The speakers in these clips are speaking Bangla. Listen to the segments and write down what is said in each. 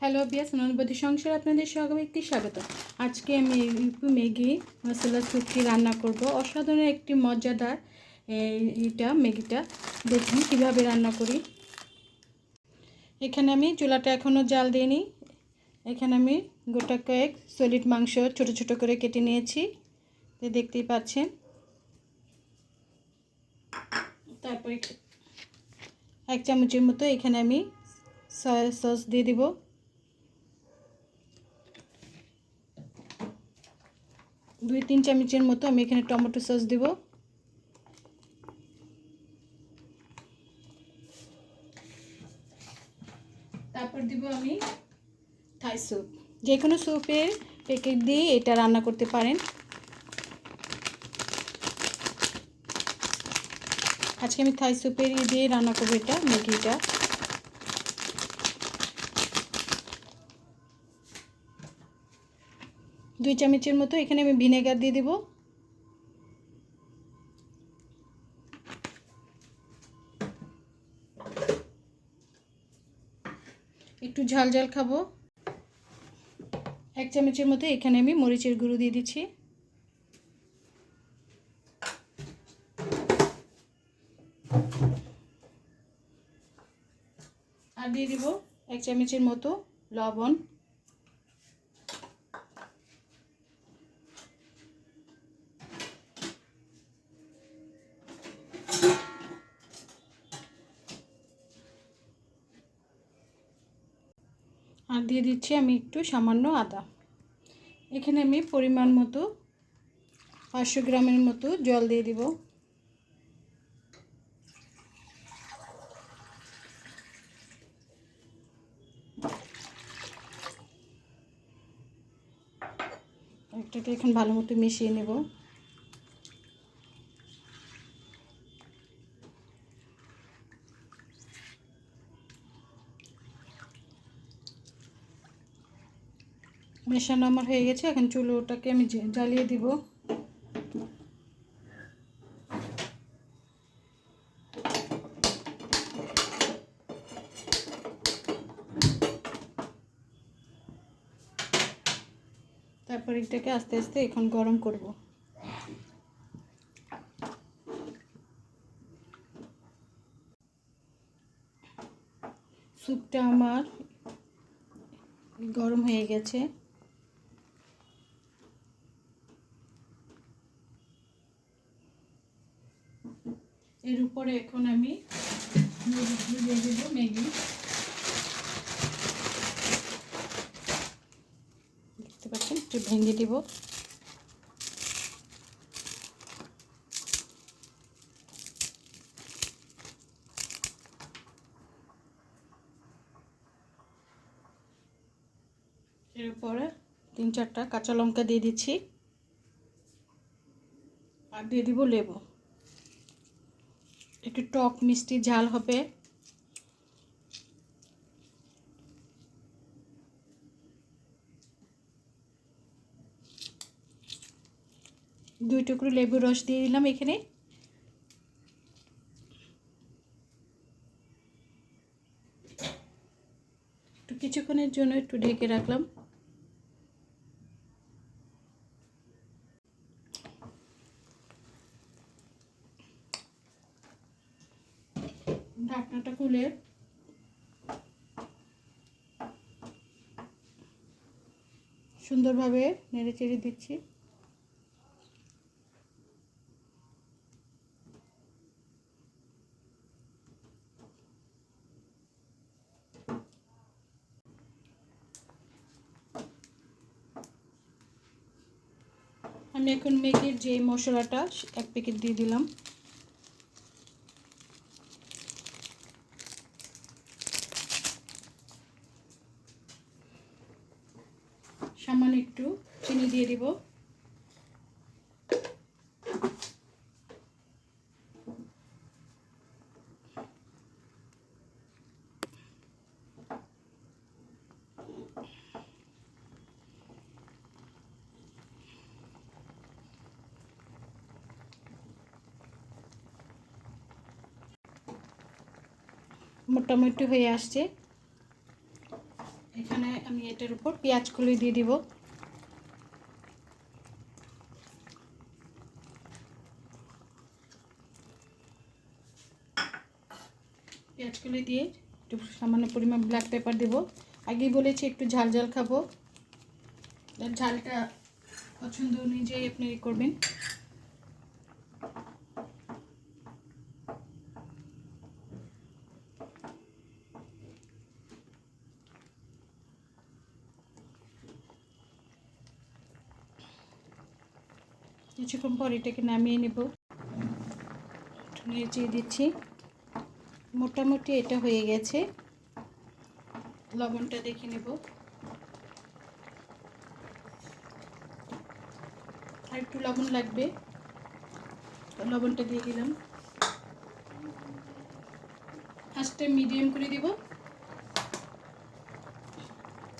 হ্যালো বিয়াস ননবধি সংসার আপনাদের সবাইকে স্বাগত। আজকে আমি ইউপি ম্যাগি মশলা সুপটি রান্না করব। অসাধারণ একটি মজাদার এই- এইটা ম্যাগিটা। দেখুন কীভাবে রান্না করি। এখানে আমি চুলাটা এখনও জাল দিইনি এখানে আমি গোটা কয়েক সলিড মাংস ছোট ছোট করে কেটে নিয়েছি। দেখতেই পাচ্ছেন। তারপরে এক চামচের মতো এখানে আমি সয়া সস দিয়ে দিব। দুই তিন চামচের মতো আমি এখানে টমেটো সস দিব। তারপর দিব আমি থাই স্যুপ। যে কোনো স্যুপের প্যাকেট দিয়ে এটা রান্না করতে পারেন। আজকে আমি থাই স্যুপের ই দিয়ে রান্না করব এটা ম্যাগিটা দুই চামচের মতো, এখানে আমি ভিনেগার দিয়ে দেব। একটু ঝাল ঝাল খাব। এক চামচের মতো এখানে আমি মরিচের গুঁড়ো দিয়ে দিচ্ছি। আর দিয়ে দিব এক চামচের মতো লবণ। আর দিয়ে দিচ্ছি আমি একটু সামান্য আদা। এখানে আমি পরিমাণ মতো পাঁচশো গ্রামের মতো জল দিয়ে দিব। একটাকে এখন ভালো মতো মিশিয়ে নেব। মেশানো আমার হয়ে গেছে, এখন চুলোটাকে আমি জ্বালিয়ে দিব। তারপর এটাকে আস্তে আস্তে এখন গরম করব। স্যুপটা আমার গরম হয়ে গেছে। এর উপরে এখন আমি নুডলসগুলো দিয়ে দেবো, ম্যাগি। দেখতে পাচ্ছেন, একটু ভেঙে দিব। এর উপরে তিন চারটা কাঁচা লঙ্কা দিয়ে দিচ্ছি। আর দিয়ে দিব লেবু। একটু টক মিষ্টি ঝাল হবে। দুই টুকরো লেবুর রস দিয়ে দিলাম এখানে। একটু কিছুক্ষণের জন্য একটু ঢেকে রাখলাম। ঢাকনাটা খুলে সুন্দরভাবে নেড়ে চেড়ে দিচ্ছি। আমি এখন মেঘের যে মশলাটা এক প্যাকেট দিয়ে দিলাম সামান্য একটু চিনি দিয়ে দিব। মোটামুটি হয়ে আসছে। এখানে আমি এটার উপর পেঁয়াজ কলি দিয়ে দিব। কলি দিয়ে একটু সামান্য পরিমাণ ব্ল্যাক পেপার দেব। আগেই বলেছি একটু ঝাল ঝাল খাব। ঝালটা পছন্দ অনুযায়ী আপনি করবেন। কিছুক্ষণ পর এটাকে নামিয়ে নেব। নেড়ে দিচ্ছি। মোটামুটি এটা হয়ে গেছে। লবণটা দেখে নেব। আর একটু লবণ লাগবে। লবণটা দিয়ে দিলাম। ফার্স্টে মিডিয়াম করে দিব।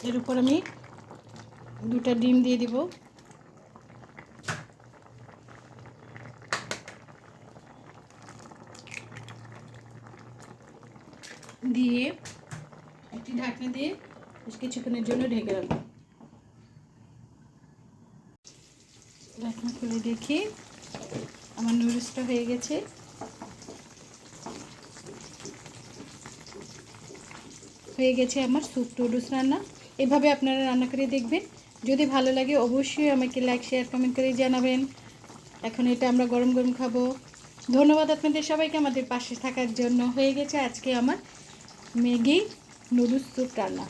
এর উপর আমি দুটা ডিম দিয়ে দিব। দিয়ে একটি ঢাকনা দিয়ে বেশ কিছুক্ষণের জন্য ঢেকে রাখব। ঢাকনা খুলে দেখি, আমার নুডলসটা হয়ে গেছে। হয়ে গেছে আমার স্যুপ নুডলস রান্না। এভাবে আপনারা রান্না করে দেখবেন। যদি ভালো লাগে অবশ্যই আমাকে লাইক শেয়ার কমেন্ট করে জানাবেন। এখন এটা আমরা গরম গরম খাব। ধন্যবাদ আপনাদের সবাইকে আমাদের পাশে থাকার জন্য। হয়ে গেছে আজকে আমার ম্যাগি নুডলস স্যুপ রান্না।